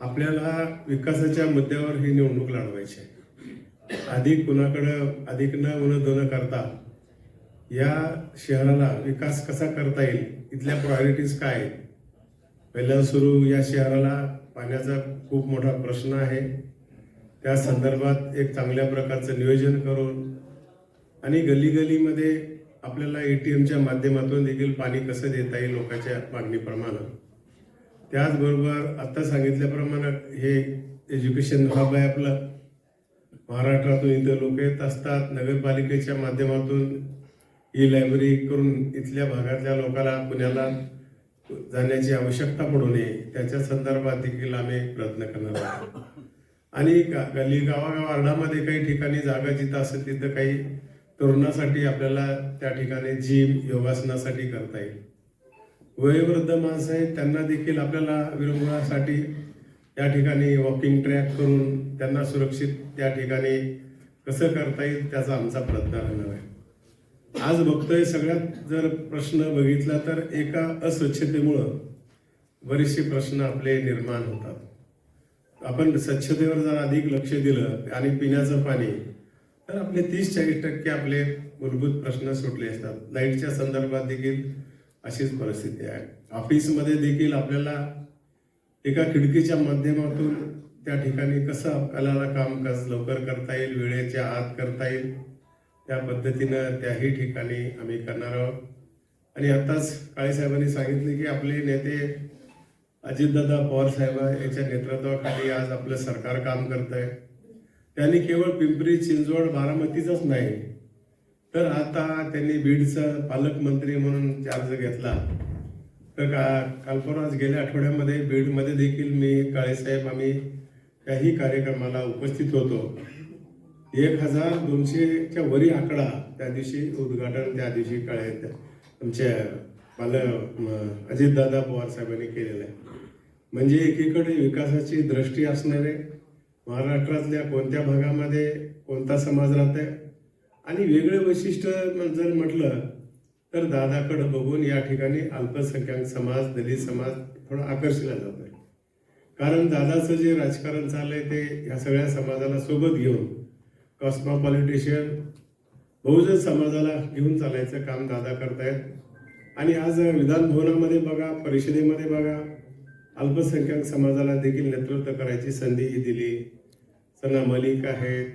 आपल्याला विकासाच्या मुद्द्यावर ही निवडणूक लढवायची आहे. अधिक कुणाकडं अधिक न उन दोन करता या शहराला विकास कसा करता येईल इथल्या प्रायोरिटीज काय आहेत? पहिल्या सुरू या शहराला पाण्याचा खूप मोठा प्रश्न आहे. त्या संदर्भात एक चांगल्या प्रकारचं नियोजन करून आणि गली गलीमध्ये आपल्याला ए टी एमच्या माध्यमातून देखील पाणी कसं देता येईल लोकांच्या मागणीप्रमाणे. त्याचबरोबर आत्ता सांगितल्याप्रमाणे हे एज्युकेशन हब आहे आपलं. महाराष्ट्रातून इथं लोक येत असतात नगरपालिकेच्या माध्यमातून ई लायब्ररी करून इथल्या भागातल्या लोकांना पुण्याला जाण्याची आवश्यकता पडू नये त्याच्या संदर्भात देखील आम्ही प्रयत्न करणार आहोत. आणि गा- गल्ली गावागावार्डामध्ये काही ठिकाणी जागा जिथं असेल तिथं काही तरुणासाठी आपल्याला त्या ठिकाणी जिम योगासनासाठी करता येईल. वयोवृद्ध माणसं आहेत त्यांना देखील आपल्याला विरंगुळासाठी या ठिकाणी वॉकिंग ट्रॅक करून त्यांना सुरक्षित त्या ठिकाणी कसं करता येईल त्याचा आमचा प्रयत्न राहणार आहे. आज बघतोय सगळ्यात जर प्रश्न बघितला तर एका अस्वच्छतेमुळं बरेचसे प्रश्न आपले निर्माण होतात. आपण स्वच्छतेवर जर अधिक लक्ष दिलं आणि पिण्याचं पाणी तर आपले तीस चाळीस टक्के आपले मूलभूत प्रश्न सुटले असतात. लाईटच्या संदर्भात देखील अशीच परिस्थिती आहे. ऑफिसमध्ये देखील आपल्याला एका खिडकीच्या माध्यमातून त्या ठिकाणी कसं आपल्याला काम कसं लवकर करता येईल वेळेच्या आत करता येईल त्या पद्धतीनं त्याही ठिकाणी आम्ही करणार आहोत. आणि आत्ताच काळेसाहेबांनी सांगितले की आपले नेते अजितदादा पवार साहेब याच्या नेतृत्वाखाली आज आपलं सरकार काम करत आहे त्यांनी केवळ पिंपरी चिंचवड बारामतीचाच नाही तर आता त्यांनी बीडचं पालकमंत्री म्हणून चार्ज घेतला. तर का काल गेल्या आठवड्यामध्ये बीडमध्ये देखील मी काळेसाहेब आम्ही काही कार्यक्रमाला उपस्थित होतो. एक हजार दोनशेच्या वरी आकडा त्या दिवशी उद्घाटन त्या दिवशी काळे आमच्या पाल अजितदादा पवार साहेबांनी केलेलं आहे. म्हणजे एकीकडे विकासाची दृष्टी असणारे महाराष्ट्रातल्या कोणत्या भागामध्ये कोणता समाज राहत आहे आणि वेगळं वैशिष्ट्य जर म्हटलं तर दादाकडं बघून या ठिकाणी अल्पसंख्याक समाज दलित समाज थोडा आकर्षला जातो आहे कारण दादाचं जे राजकारण चाललंय ते ह्या सगळ्या समाजाला सोबत घेऊन कॉस्मॉपॉलिटिशियन बहुजन समाजाला घेऊन चालायचं काम दादा करतायत. आणि आज विधानभवनामध्ये बघा परिषदेमध्ये बघा अल्पसंख्याक समाजाला देखील नेतृत्व करायची संधी दिली. सना मलिक आहेत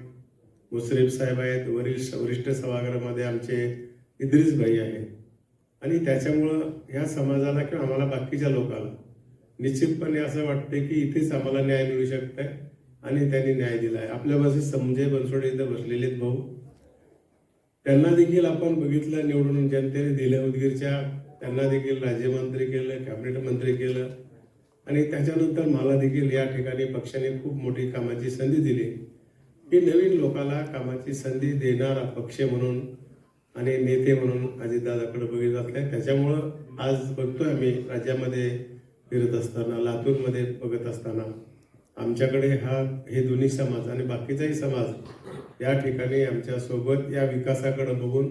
मुश्रीफ साहेब आहेत वरिष्ठ वरिष्ठ सभागृहामध्ये आमचे इद्रिस भाई आहेत. आणि त्याच्यामुळं ह्या समाजाला किंवा आम्हाला बाकीच्या लोकांना निश्चितपणे असं वाटते की इथेच आम्हाला न्याय मिळू शकत आहे आणि त्यांनी न्याय दिला आहे. आपल्यापाशी संजय बनसोडे इथं बसलेले आहेत भाऊ. त्यांना देखील आपण बघितलं निवडून जनतेने दिलं उदगीरच्या त्यांना देखील राज्यमंत्री केलं कॅबिनेट मंत्री केलं. आणि त्याच्यानंतर मला देखील या ठिकाणी पक्षाने खूप मोठी कामाची संधी दिली. मी नवीन लोकांना कामाची संधी देणारा पक्ष म्हणून आणि नेते म्हणून अजितदादाकडे बघितलं जात त्याच्यामुळं आज बघतोय आम्ही राज्यामध्ये फिरत असताना लातूरमध्ये बघत असताना. आमच्याकडे हा हे दोन्ही समाज आणि बाकीचाही समाज या ठिकाणी आमच्यासोबत या विकासाकडे बघून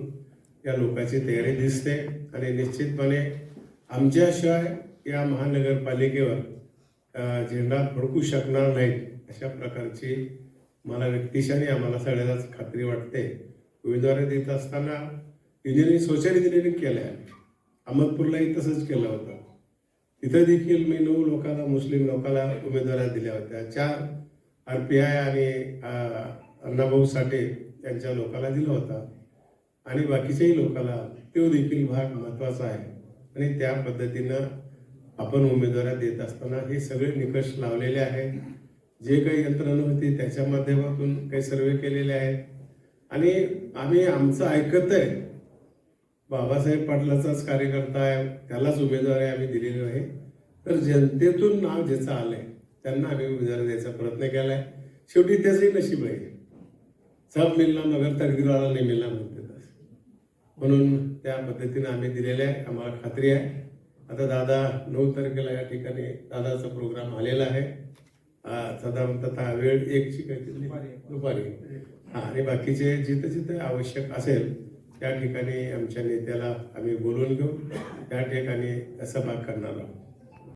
या लोकांची तयारी दिसते आणि निश्चितपणे आमच्याशिवाय या महानगरपालिकेवर झेंडा फडकू शकणार नाहीत अशा प्रकारची मला व्यक्तिशाने आम्हाला सगळ्यालाच खात्री वाटते. उमेदवारी देत असताना इंजिनिअरिंग सोशल इंजिनिअरिंग केलं आहे. अहमदपूरलाही तसंच केलं होतं. तिथं देखील मी नऊ लोकांना मुस्लिम लोकांना उमेदवाऱ्या दिल्या होत्या. चार आर पी आय आणि अण्णाभाऊ साठे यांच्या लोकांना दिला होता. आणि बाकीच्याही लोकांना तो देखील भाग महत्त्वाचा आहे. आणि त्या पद्धतीनं आपण उमेदवाऱ्या देत असताना हे सगळे निकष लावलेले आहेत. जे काही यंत्रणा होती त्याच्या माध्यमातून काही सर्वे केलेले आहेत आणि आम्ही आमचं ऐकत आहे. बाबासाहेब पाटलाचाच कार्यकर्ता आहे. त्यालाच उमेदवारी आम्ही दिलेली आहे. तर जनतेतून नाव ज्याचं आलंय त्यांना आम्ही उमेदवारी द्यायचा प्रयत्न केलाय. शेवटी त्याचंही नशीब आहे. सब मिलना मगर तकदीरवाला नाही मिलना म्हणते म्हणून त्या पद्धतीनं आम्ही दिलेले आहे. आम्हाला खात्री आहे. आता दादा नऊ तारखेला या ठिकाणी दादाचा प्रोग्राम आलेला आहे. आ, साधारणतः वेळ एकची काहीतरी दुपारी. हा आणि बाकीचे जिथं जिथं आवश्यक असेल त्या ठिकाणी आमच्या नेत्याला आम्ही बोलवून घेऊ. त्या ठिकाणी सभा करणार आहोत.